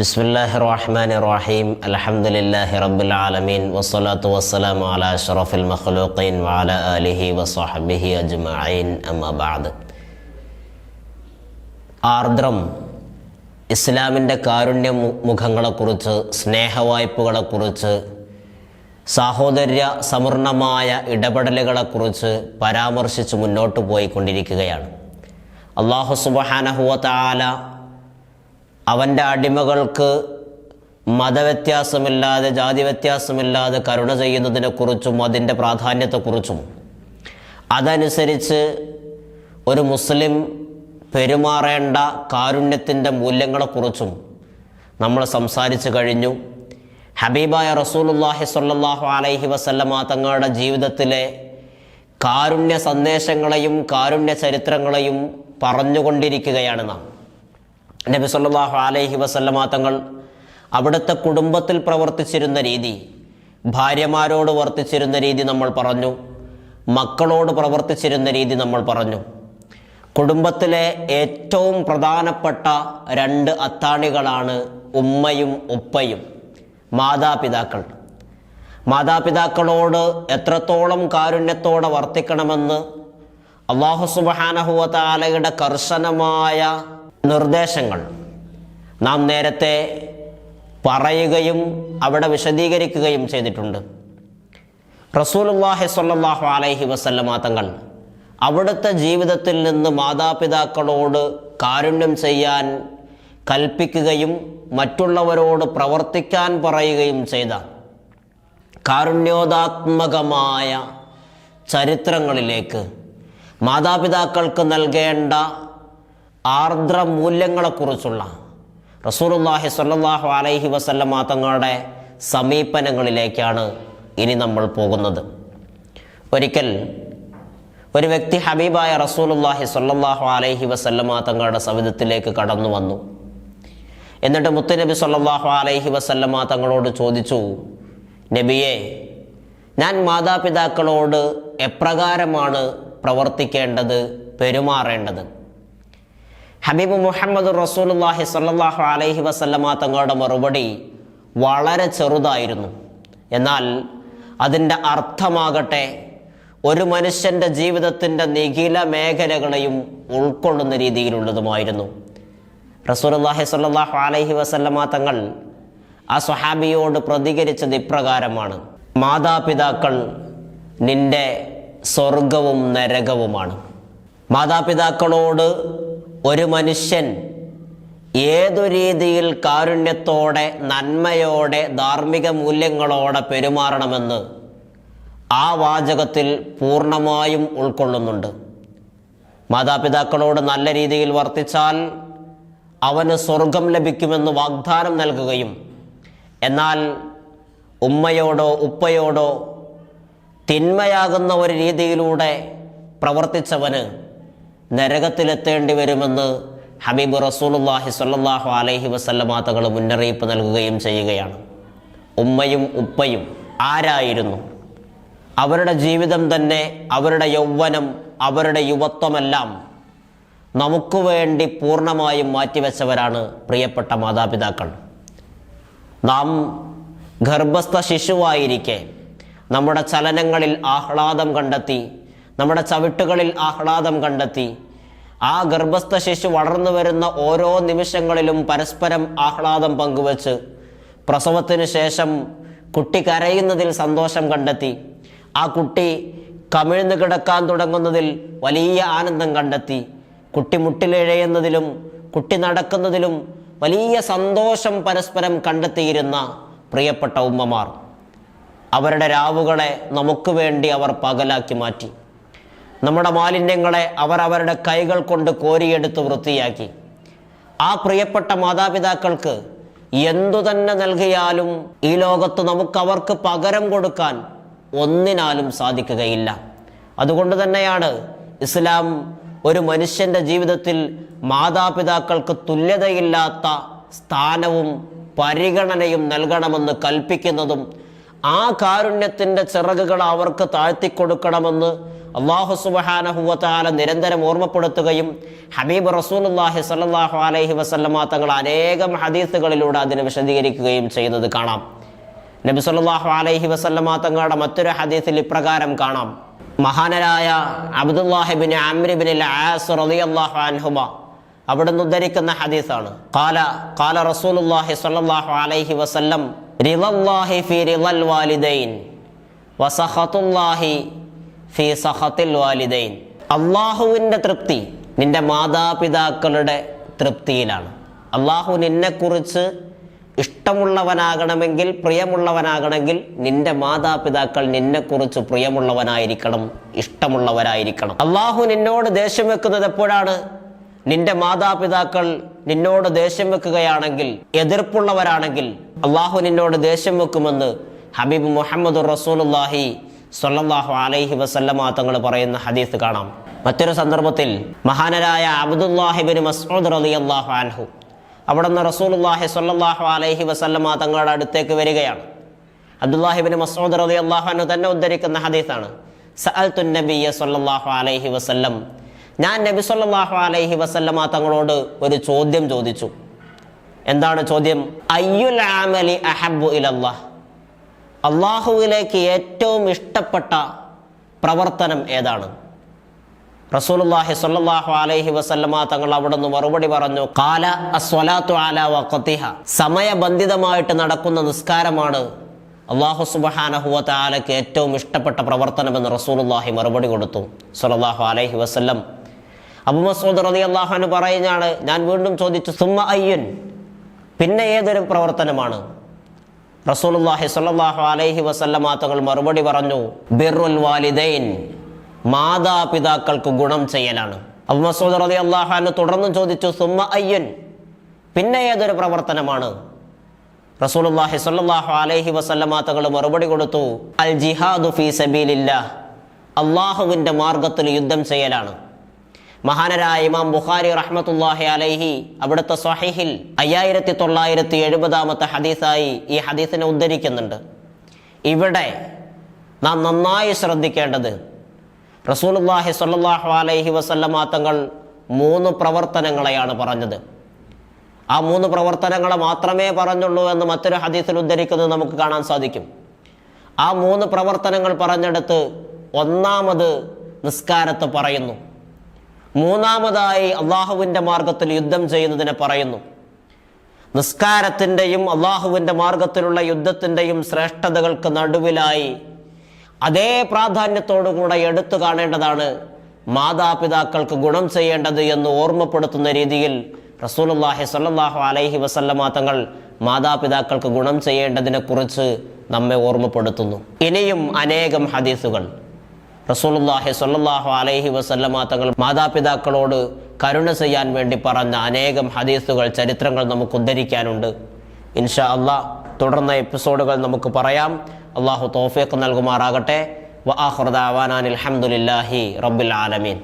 ബിസ്മില്ലാഹി റഹ്മാൻ റഹീം അലഹമുല്ലാഹി റബ്ബുൽ ആലമീൻ. വസ്സലാത്തു വസ്സലാം അല അഷറഫുൽ മഖ്ലൂഖീൻ വാല അലിഹി വസ്വഹബിഹി അജ്മഈൻ. അമ്മബാദ് ആർദ്രം ഇസ്ലാമിന്റെ കാരുണ്യ മുഖങ്ങളെക്കുറിച്ച് സ്നേഹവായ്പകളെക്കുറിച്ച് സാഹോദര്യ സമർണമായ ഇടപെടലുകളെക്കുറിച്ച് പരാമർശിച്ച് മുന്നോട്ട് പോയിക്കൊണ്ടിരിക്കുകയാണ്. അള്ളാഹു സുബഹാനഹുവ താല അവന്റെ അടിമകൾക്ക് മതവ്യത്യാസമില്ലാതെ ജാതി വ്യത്യാസമില്ലാതെ കരുണ ചെയ്യുന്നതിനെക്കുറിച്ചും അതിന്റെ പ്രാധാന്യത്തെക്കുറിച്ചും. അതനുസരിച്ച് ഒരു മുസ്ലിം പെരുമാറേണ്ട കാരുണ്യത്തിന്റെ മൂല്യങ്ങളെക്കുറിച്ചും നമ്മൾ സംസാരിച്ചു കഴിഞ്ഞു. ഹബീബായ റസൂലുല്ലാഹി സ്വല്ലല്ലാഹു അലൈഹി വസല്ലമ തങ്ങളുടെ ജീവിതത്തിലെ കാരുണ്യ സന്ദേശങ്ങളെയും കാരുണ്യ ചരിത്രങ്ങളെയും പറഞ്ഞുകൊണ്ടിരിക്കുകയാണ് നാം. നബി സല്ലാഹു അലൈഹി വസല്ലമ തങ്ങൾ അവിടുത്തെ കുടുംബത്തിൽ പ്രവർത്തിച്ചിരുന്ന രീതി ഭാര്യമാരോട് വർത്തിച്ചിരുന്ന രീതി നമ്മൾ പറഞ്ഞു മക്കളോട് പ്രവർത്തിച്ചിരുന്ന രീതി നമ്മൾ പറഞ്ഞു. കുടുംബത്തിലെ ഏറ്റവും പ്രധാനപ്പെട്ട രണ്ട് അത്താണികളാണ് ഉമ്മയും ഉപ്പയും മാതാപിതാക്കൾ. മാതാപിതാക്കളോട് എത്രത്തോളം കാരുണ്യത്തോടെ വർത്തിക്കണമെന്ന് അള്ളാഹു സുബാനഹുവ താലയുടെ കർശനമായ നിർദ്ദേശങ്ങൾ. നാം നേരത്തെ പറയുകയും അവിടെ വിശദീകരിക്കുകയും ചെയ്തിട്ടുണ്ട്. റസൂലുള്ളാഹി സ്വല്ലല്ലാഹു അലൈഹി വസല്ലമ തങ്ങൾ അവിടുത്തെ ജീവിതത്തിൽ നിന്ന് മാതാപിതാക്കളോട് കാരുണ്യം ചെയ്യാൻ കൽപ്പിക്കുകയും മറ്റുള്ളവരോട് പ്രവർത്തിക്കാൻ പറയുകയും ചെയ്ത കാരുണ്യോദാത്മകമായ ചരിത്രങ്ങളിലേക്ക് മാതാപിതാക്കൾക്ക് നൽകേണ്ട ആർദ്ര മൂല്യങ്ങളെക്കുറിച്ചുള്ള റസൂലുള്ളാഹി സ്വല്ലല്ലാഹു അലൈഹി വസല്ലമ തങ്ങളുടെ സമീപനങ്ങളിലേക്കാണ് ഇനി നമ്മൾ പോകുന്നത്. ഒരിക്കൽ ഒരു വ്യക്തി ഹബീബായ റസൂലുള്ളാഹി സ്വല്ലല്ലാഹു അലൈഹി വസല്ലമ തങ്ങളുടെ സവിധത്തിലേക്ക് കടന്നു വന്നു. എന്നിട്ട് മുത്തുനബി സല്ലാഹു അലൈഹി വസല്ലമ തങ്ങളോട് ചോദിച്ചു നബിയെ ഞാൻ മാതാപിതാക്കളോട് എപ്രകാരമാണ് പ്രവർത്തിക്കേണ്ടത് പെരുമാറേണ്ടത്? ഹബീബ് മുഹമ്മദ് റസൂലുള്ളാഹി സ്വല്ലല്ലാഹു അലൈഹി വസല്ലമ തങ്ങളുടെ മറുപടി വളരെ ചെറുതായിരുന്നു. എന്നാൽ അതിന്റെ അർത്ഥമാകട്ടെ ഒരു മനുഷ്യന്റെ ജീവിതത്തിന്റെ നിഖില മേഖലകളെയും ഉൾക്കൊള്ളുന്ന രീതിയിലുള്ളതുമായിരുന്നു. റസൂലുള്ളാഹി സ്വല്ലല്ലാഹു അലൈഹി വസല്ലമ തങ്ങൾ ആ സ്വഹാബിയോട് പ്രതികരിച്ചത് ഇപ്രകാരമാണ്. മാതാപിതാക്കൾ നിന്റെ സ്വർഗവും നരകവുമാണ്. മാതാപിതാക്കളോട് ഒരു മനുഷ്യൻ ഏതു രീതിയിൽ കാരുണ്യത്തോടെ നന്മയോടെ ധാർമ്മിക മൂല്യങ്ങളോടെ പെരുമാറണമെന്ന് ആ വാചകത്തിൽ പൂർണമായും ഉൾക്കൊള്ളുന്നുണ്ട്. മാതാപിതാക്കളോട് നല്ല രീതിയിൽ വർത്തിച്ചാൽ അവന് സ്വർഗം ലഭിക്കുമെന്ന് വാഗ്ദാനം നൽകുകയും എന്നാൽ ഉമ്മയോടോ ഉപ്പയോടോ തിന്മയാകുന്ന ഒരു രീതിയിലൂടെ പ്രവർത്തിച്ചവന് നരകത്തിലെത്തേണ്ടി വരുമെന്ന് ഹബീബ് റസൂലുള്ളാഹി സ്വല്ലല്ലാഹു അലൈഹി വസല്ലമ തങ്ങൾ മുന്നറിയിപ്പ് നൽകുകയും ചെയ്യുകയാണ്. ഉമ്മയും ഉപ്പയും ആരായിരുന്നു? അവരുടെ ജീവിതം തന്നെ അവരുടെ യൗവനം അവരുടെ യുവത്വമെല്ലാം നമുക്ക് വേണ്ടി പൂർണമായും മാറ്റിവെച്ചവരാണ് പ്രിയപ്പെട്ട മാതാപിതാക്കൾ. നാം ഗർഭസ്ഥ ശിശുവായിരിക്കെ നമ്മുടെ ചലനങ്ങളിൽ ആഹ്ലാദം കണ്ടെത്തി നമ്മുടെ ചവിട്ടുകളിൽ ആഹ്ലാദം കണ്ടെത്തി. ആ ഗർഭസ്ഥ ശിശു വളർന്നു വരുന്ന ഓരോ നിമിഷങ്ങളിലും പരസ്പരം ആഹ്ലാദം പങ്കുവച്ച് പ്രസവത്തിനു ശേഷം കുട്ടി കരയുന്നതിൽ സന്തോഷം കണ്ടെത്തി. ആ കുട്ടി കമിഴ്ന്നു കിടക്കാൻ തുടങ്ങുന്നതിൽ വലിയ ആനന്ദം കണ്ടെത്തി. കുട്ടി മുട്ടിലിഴയുന്നതിലും കുട്ടി നടക്കുന്നതിലും വലിയ സന്തോഷം പരസ്പരം കണ്ടെത്തിയിരുന്ന പ്രിയപ്പെട്ട ഉമ്മമാർ. അവരുടെ രാവുകളെ നമുക്ക് വേണ്ടി അവർ പകലാക്കി മാറ്റി. നമ്മുടെ മാലിന്യങ്ങളെ അവർ അവരുടെ കൈകൾ കൊണ്ട് കോരിയെടുത്ത് വൃത്തിയാക്കി. ആ പ്രിയപ്പെട്ട മാതാപിതാക്കൾക്ക് എന്തു തന്നെ നൽകിയാലും ഈ ലോകത്ത് നമുക്ക് അവർക്ക് പകരം കൊടുക്കാൻ ഒന്നിനാലും സാധിക്കുകയില്ല. അതുകൊണ്ട് തന്നെയാണ് ഇസ്ലാം ഒരു മനുഷ്യന്റെ ജീവിതത്തിൽ മാതാപിതാക്കൾക്ക് തുല്യതയില്ലാത്ത സ്ഥാനവും പരിഗണനയും നൽകണമെന്ന് കൽപ്പിക്കുന്നതും ആ കാരുണ്യത്തിന്റെ ചിറകുകൾ അവർക്ക് താഴ്ത്തിക്കൊടുക്കണമെന്ന് അള്ളാഹു സുബഹാനഹുവത്താല നിരന്തരം ഓർമ്മപ്പെടുത്തുകയും ഹബീബ് റസൂലുല്ലാഹി സല്ലാഹു അലൈഹി വസല്ലമ തങ്ങൾ അനേകം ഹദീസുകളിലൂടെ അതിനെ വിശദീകരിക്കുകയും ചെയ്യുന്നത് കാണാം. നബി സല്ലാഹു അലൈഹി വസല്ലമ തങ്ങളുടെ മറ്റൊരു ഹദീസിൽ ഇപ്രകാരം കാണാം. മഹാനരായ അബ്ദുല്ലാഹിബിൻ അമ്രിബിൻ ആസ് റളിയല്ലാഹു അൻഹുമ അവിടുന്ന് ഉദ്ധരിക്കുന്ന ഹദീസാണ്. കാല കാല റസൂലുല്ലാഹി സ്വല്ലല്ലാഹു അലൈഹി വസല്ലം റിളല്ലാഹി ഫി റിളൽ വാലിദൈൻ വസഖത്തുല്ലാഹി ഫി വാലിദൈൻ. അള്ളാഹുവിന്റെ തൃപ്തി നിന്റെ മാതാപിതാക്കളുടെ തൃപ്തിയിലാണ്. അള്ളാഹു നിന്നെക്കുറിച്ച് ഇഷ്ടമുള്ളവനാകണമെങ്കിൽ പ്രിയമുള്ളവനാകണമെങ്കിൽ നിന്റെ മാതാപിതാക്കൾ നിന്നെക്കുറിച്ച് പ്രിയമുള്ളവനായിരിക്കണം ഇഷ്ടമുള്ളവരായിരിക്കണം. അള്ളാഹു നിന്നോട് ദേഷ്യം വെക്കുന്നത് എപ്പോഴാണ്? നിന്റെ മാതാപിതാക്കൾ നിന്നോട് ദേഷ്യം വെക്കുകയാണെങ്കിൽ എതിർപ്പുള്ളവരാണെങ്കിൽ അള്ളാഹു നിന്നോട് ദേഷ്യം വെക്കുമെന്ന് ഹബീബ് മുഹമ്മദ് റസൂലുല്ലാഹി സ്വല്ലല്ലാഹു അലൈഹി വസല്ലമ തങ്ങൾ പറയുന്ന ഹദീസ് കാണാം. മറ്റൊരു സന്ദർഭത്തിൽ മഹാനരായ അബ്ദുല്ലാഹിബിൻ മസ്ഊദ് റളിയല്ലാഹു അൻഹു അവിടുന്ന് റസൂലുല്ലാഹി സ്വല്ലല്ലാഹു അലൈഹി വസല്ലമ തങ്ങളുടെ അടുത്തേക്ക് വരികയാണ്. അബ്ദുല്ലാഹിബിൻ മസ്ഊദ് അള്ളാഹു അൻഹു തന്നെ ഉദ്ധരിക്കുന്ന ഹദീസാണ്. സഅൽത്തു നബിയ സ്വല്ലല്ലാഹു അലൈഹി വസല്ലം. ഞാൻ നബി സൊല്ലാഹു അലൈഹി വസല്ലമ തങ്ങളോട് ഒരു ചോദ്യം ചോദിച്ചു. എന്താണ് ചോദ്യം? അയ്യുൽ അഹബ്ബു ഇലല്ലാഹ്? അള്ളാഹുവിലേക്ക് ഏറ്റവും ഇഷ്ടപ്പെട്ട പ്രവർത്തനം ഏതാണ്? റസൂലുള്ളാഹി സ്വല്ലല്ലാഹു അലൈഹി വസല്ലമ തങ്ങൾ അവിടെ നിന്ന് മറുപടി പറഞ്ഞു കാല അസ്വലാത്തു അല വഖത്തിഹ സമയബന്ധിതമായിട്ട് നടക്കുന്ന നിസ്കാരമാണ് അള്ളാഹു സുബഹാനഹുവ താലയ്ക്ക് ഏറ്റവും ഇഷ്ടപ്പെട്ട പ്രവർത്തനമെന്ന് റസൂലുള്ളാഹി മറുപടി കൊടുത്തു സ്വല്ലല്ലാഹു അലൈഹി വസല്ലം. അബു മസൂദ് റളിയല്ലാഹു അൻഹു പറയുന്നതാണ് ഞാൻ വീണ്ടും ചോദിച്ചു സുമ്മ അയ്യൻ? പിന്നെ ഏതൊരു പ്രവർത്തനമാണ്? റസൂലുള്ളാഹി സ്വല്ലല്ലാഹു അലൈഹി വസല്ലമ തങ്ങൾ മറുപടി പറഞ്ഞു ബിറുൽ വാലിദൈൻ മാതാപിതാക്കൾക്ക് ഗുണം ചെയ്യലാണ്. അബു മസൂദ് റളിയല്ലാഹു അൻഹു തുടർന്നും ചോദിച്ചു സുമ്മ അയ്യൻ പിന്നെ ഏതൊരു പ്രവർത്തനമാണ്? റസൂലുള്ളാഹി സ്വല്ലല്ലാഹു അലൈഹി വസല്ലമ തങ്ങൾ മറുപടി കൊടുത്തു അൽ ജിഹാദു ഫീ സബീലില്ലാഹ് അള്ളാഹുവിന്റെ മാർഗത്തിൽ യുദ്ധം ചെയ്യലാണ്. മഹാനരായ ഇമാം ബുഖാരി റഹ്മത്തുല്ലാഹി അലൈഹി അവിടുത്തെ സ്വഹീഹിൽ അയ്യായിരത്തി തൊള്ളായിരത്തി എഴുപതാമത്തെ ഹദീസായി ഈ ഹദീസിനെ ഉദ്ധരിക്കുന്നുണ്ട്. ഇവിടെ നാം നന്നായി ശ്രദ്ധിക്കേണ്ടത് റസൂലുള്ളാഹി സ്വല്ലല്ലാഹു അലൈഹി വസല്ലമ തങ്ങൾ മൂന്ന് പ്രവർത്തനങ്ങളെയാണ് പറഞ്ഞത്. ആ മൂന്ന് പ്രവർത്തനങ്ങളെ മാത്രമേ പറഞ്ഞുള്ളൂ എന്ന് മറ്റൊരു ഹദീസിൽ ഉദ്ധരിക്കുന്നത് നമുക്ക് കാണാൻ സാധിക്കും. ആ മൂന്ന് പ്രവർത്തനങ്ങൾ പറഞ്ഞെടുത്ത് ഒന്നാമത് നിസ്കാരത്തെ പറയുന്നു. മൂന്നാമതായി അള്ളാഹുവിന്റെ മാർഗത്തിൽ യുദ്ധം ചെയ്യുന്നതിനെ പറയുന്നു. നിസ്കാരത്തിന്റെയും അള്ളാഹുവിന്റെ മാർഗത്തിലുള്ള യുദ്ധത്തിന്റെയും ശ്രേഷ്ഠതകൾക്ക് നടുവിലായി അതേ പ്രാധാന്യത്തോടുകൂടെ എടുത്തു കാണേണ്ടതാണ് മാതാപിതാക്കൾക്ക് ഗുണം ചെയ്യേണ്ടത് എന്ന് ഓർമ്മപ്പെടുത്തുന്ന രീതിയിൽ റസൂലുള്ളാഹി സ്വല്ലല്ലാഹു അലൈഹി വസല്ലമ തങ്ങൾ മാതാപിതാക്കൾക്ക് ഗുണം ചെയ്യേണ്ടതിനെക്കുറിച്ച് നമ്മെ ഓർമ്മപ്പെടുത്തുന്നു. ഇനിയും അനേകം ഹദീസുകൾ. റസൂലുള്ളാഹി സ്വല്ലല്ലാഹു അലൈഹി വസല്ലമ തങ്ങൾ മാതാപിതാക്കളോട് കരുണ ചെയ്യാൻ വേണ്ടി പറഞ്ഞ അനേകം ഹദീസുകൾ ചരിത്രങ്ങൾ നമുക്ക് ഉദ്ധരിക്കാനുണ്ട്. ഇൻഷാ അള്ളാ തുടർന്ന എപ്പിസോഡുകൾ നമുക്ക് പറയാം. അള്ളാഹു തോഫീഖ് നൽകുമാറാകട്ടെ. വ ആഖിറു ദഅവാനാ അൽഹംദുലില്ലാഹി റബ്ബിൽ ആലമീൻ.